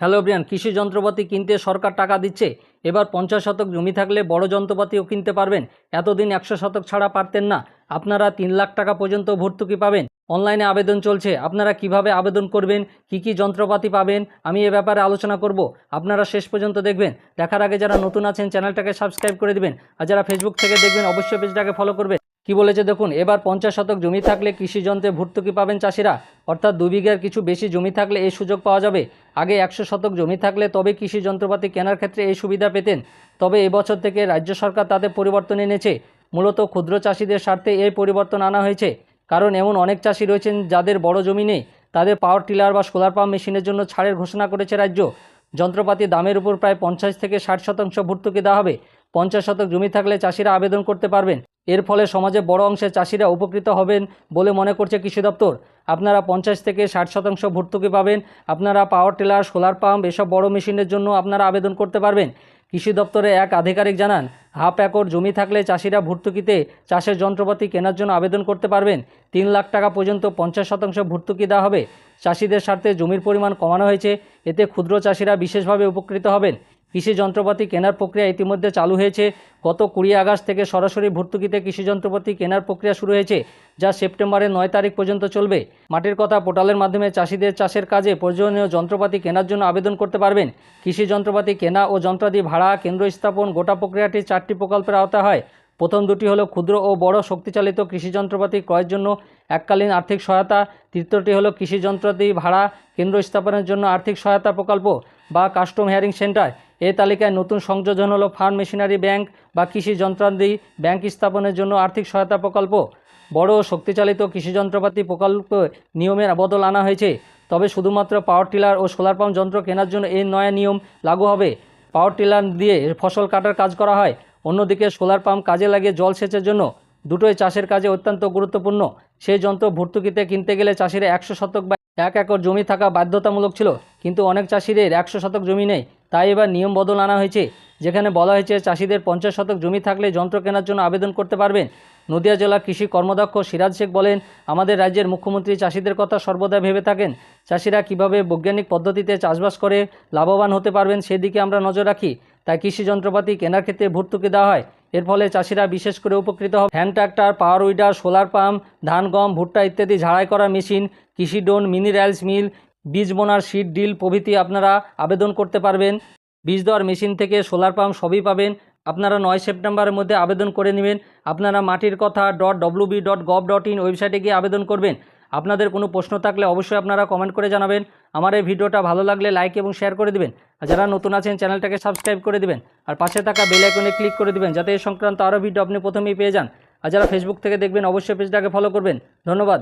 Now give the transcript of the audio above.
Hello Brian, কৃষি যন্ত্রপাতি কিনতে সরকার টাকা দিচ্ছে? এবার পঞ্চাশ শতক জমি থাকলে বড় যন্ত্রপাতিও কিনতে পারবেন। এতদিন একশো শতক ছাড়া পারতেন না। আপনারা তিন লাখ টাকা পর্যন্ত ভর্তুকি পাবেন। অনলাইনে আবেদন চলছে। আপনারা কীভাবে আবেদন করবেন? কি কি যন্ত্রপাতি পাবেন? আমি এ ব্যাপারে আলোচনা করব। আপনারা শেষ পর্যন্ত দেখবেন। দেখার আগে যারা নতুন আছেন, চ্যানেলটাকে সাবস্ক্রাইব করে দেবেন। আর যারা ফেসবুক থেকে দেখবেন, অবশ্যই পেজটাকে ফলো করবেন। কি বলেছে দেখুন, এবার পঞ্চাশ শতক জমি থাকলে কৃষিযন্ত্রে ভর্তুকি পাবেন চাষিরা। অর্থাৎ দু বিঘার কিছু বেশি জমি থাকলে এই সুযোগ পাওয়া যাবে। আগে একশো শতক জমি থাকলে তবে কৃষি যন্ত্রপাতি কেনার ক্ষেত্রে এই সুবিধা পেতেন। তবে এবছর থেকে রাজ্য সরকার তাতে পরিবর্তন এনেছে। মূলত ক্ষুদ্র চাষিদের স্বার্থে এই পরিবর্তন আনা হয়েছে। কারণ এমন অনেক চাষি রয়েছেন যাদের বড় জমি নেই। তাদের পাওয়ার টিলার বা সোলার পাম্প মেশিনের জন্য ছাড়ের ঘোষণা করেছে রাজ্য। যন্ত্রপাতি দামের উপর প্রায় পঞ্চাশ থেকে ষাট শতাংশ ভর্তুকি দেওয়া হবে। পঞ্চাশ শতক জমি থাকলে চাষিরা আবেদন করতে পারবেন। এর ফলে সমাজে বড় অংশের চাষিরা উপকৃত হবেন বলে মনে করছে কৃষি দপ্তর। আপনারা পঞ্চাশ থেকে ষাট শতাংশ ভর্তুকি পাবেন। আপনারা পাওয়ার টিলার, সোলার পাম্প, এসব বড় মেশিনের জন্য আপনারা আবেদন করতে পারবেন। কৃষি দপ্তরে এক আধিকারিক জানান, হাফ একর জমি থাকলে চাষিরা ভর্তুকিতে চাষের যন্ত্রপাতি কেনার জন্য আবেদন করতে পারবেন। তিন লাখ টাকা পর্যন্ত পঞ্চাশ শতাংশ ভর্তুকি দেওয়া হবে। চাষিদের স্বার্থে জমির পরিমাণ কমানো হয়েছে। এতে ক্ষুদ্র চাষিরা বিশেষভাবে উপকৃত হবেন। কৃষি যন্ত্রপাতি কেনার প্রক্রিয়া ইতিমধ্যে চালু হয়েছে। গত কুড়ি আগস্ট থেকে সরাসরি ভর্তুকিতে কৃষি যন্ত্রপাতি কেনার প্রক্রিয়া শুরু হয়েছে, যা সেপ্টেম্বরের নয় তারিখ পর্যন্ত চলবে। মাটির কথা পোর্টালের মাধ্যমে চাষিদের চাষের কাজে প্রয়োজনীয় যন্ত্রপাতি কেনার জন্য আবেদন করতে পারবেন। কৃষি যন্ত্রপাতি কেনা ও যন্ত্রাদি ভাড়া কেন্দ্র স্থাপন গোটা প্রক্রিয়াটি চারটি প্রকল্পের আওতা হয়। প্রথম দুটি হলো ক্ষুদ্র ও বড় শক্তিচালিত কৃষি যন্ত্রপাতি ক্রয়ের জন্য এককালীন আর্থিক সহায়তা। তৃতীয়টি হলো কৃষি যন্ত্রাদি ভাড়া কেন্দ্র স্থাপনের জন্য আর্থিক সহায়তা প্রকল্প বা কাস্টম হেয়ারিং সেন্টার। এই তালিকায় নতুন সংযোজন হলো ফার্ম মেশিনারি ব্যাংক বা কৃষি যন্ত্রাদি ব্যাংক স্থাপনের জন্য আর্থিক সহায়তা প্রকল্প। বড় শক্তিচালিত কৃষি যন্ত্রপাতি প্রকল্প নিয়মের বদল আনা হয়েছে। তবে শুধুমাত্র পাওয়ার টিলার ও সোলার পাম্প যন্ত্র কেনার জন্য এই নয়া নিয়ম লাগু হবে। পাওয়ার টিলার দিয়ে ফসল কাটার কাজ করা হয়। অন্যদিকে সোলার পাম্প কাজে লাগিয়ে জল সেচের জন্য দুটোই চাষের কাজে অত্যন্ত গুরুত্বপূর্ণ। সেই যন্ত্র ভর্তুকিতে কিনতে গেলে চাষিরা একশো শতক বা এক একর জমি থাকা বাধ্যতামূলক ছিল। কিন্তু অনেক চাষিদের একশো শতক জমি নেই। তাই এবার নিয়ম বদল আনা হয়েছে। যেখানে বলা হয়েছে, চাষিদের পঞ্চাশ শতক জমি থাকলে যন্ত্র কেনার জন্য আবেদন করতে পারবেন। নদিয়া জেলা কৃষি কর্মদক্ষ সিরাজ শেখ বলেন, আমাদের রাজ্যের মুখ্যমন্ত্রী চাষিদের কথা সর্বদা ভেবে থাকেন। চাষিরা কীভাবে বৈজ্ঞানিক পদ্ধতিতে চাষবাস করে লাভবান হতে পারবেন সেদিকে আমরা নজর রাখি। তাই কৃষি যন্ত্রপাতি কেনার ক্ষেত্রে ভর্তুকি দেওয়া হয়। এর ফলে চাষিরা বিশেষ করে উপকৃত হবে hand tractor, power weeder, solar pump, ধান, গম, ভুট্টা ইত্যাদি ঝাড়াই করা মেশিন, কৃষি ডোন মিনি রাইলস মিল বীজ বোনার সিড ডিল প্রভৃতি আপনারা আবেদন করতে পারবেন। বীজ দেওয়ার মেশিন থেকে সোলার পাম্প সবই পাবেন। আপনারা নয় সেপ্টেম্বরের মধ্যে আবেদন করে নেবেন। আপনারা মাটির কথা dot WB dot gov dot in ওয়েবসাইটে গিয়ে আবেদন করবেন। আপনাদের কোনো প্রশ্ন থাকলে অবশ্যই আপনারা কমেন্ট করে জানাবেন। আমার এই ভিডিওটা ভালো লাগলে লাইক এবং শেয়ার করে দেবেন। আর যারা নতুন আছেন, চ্যানেলটাকে সাবস্ক্রাইব করে দেবেন। আর পাশে থাকা বেল আইকনে ক্লিক করে দিবেন, যাতে এই সংক্রান্ত আরও ভিডিও আপনি প্রথমেই পেয়ে যান। আর যারা ফেসবুক থেকে দেখবেন, অবশ্যই পেজটাকে ফলো করবেন। ধন্যবাদ।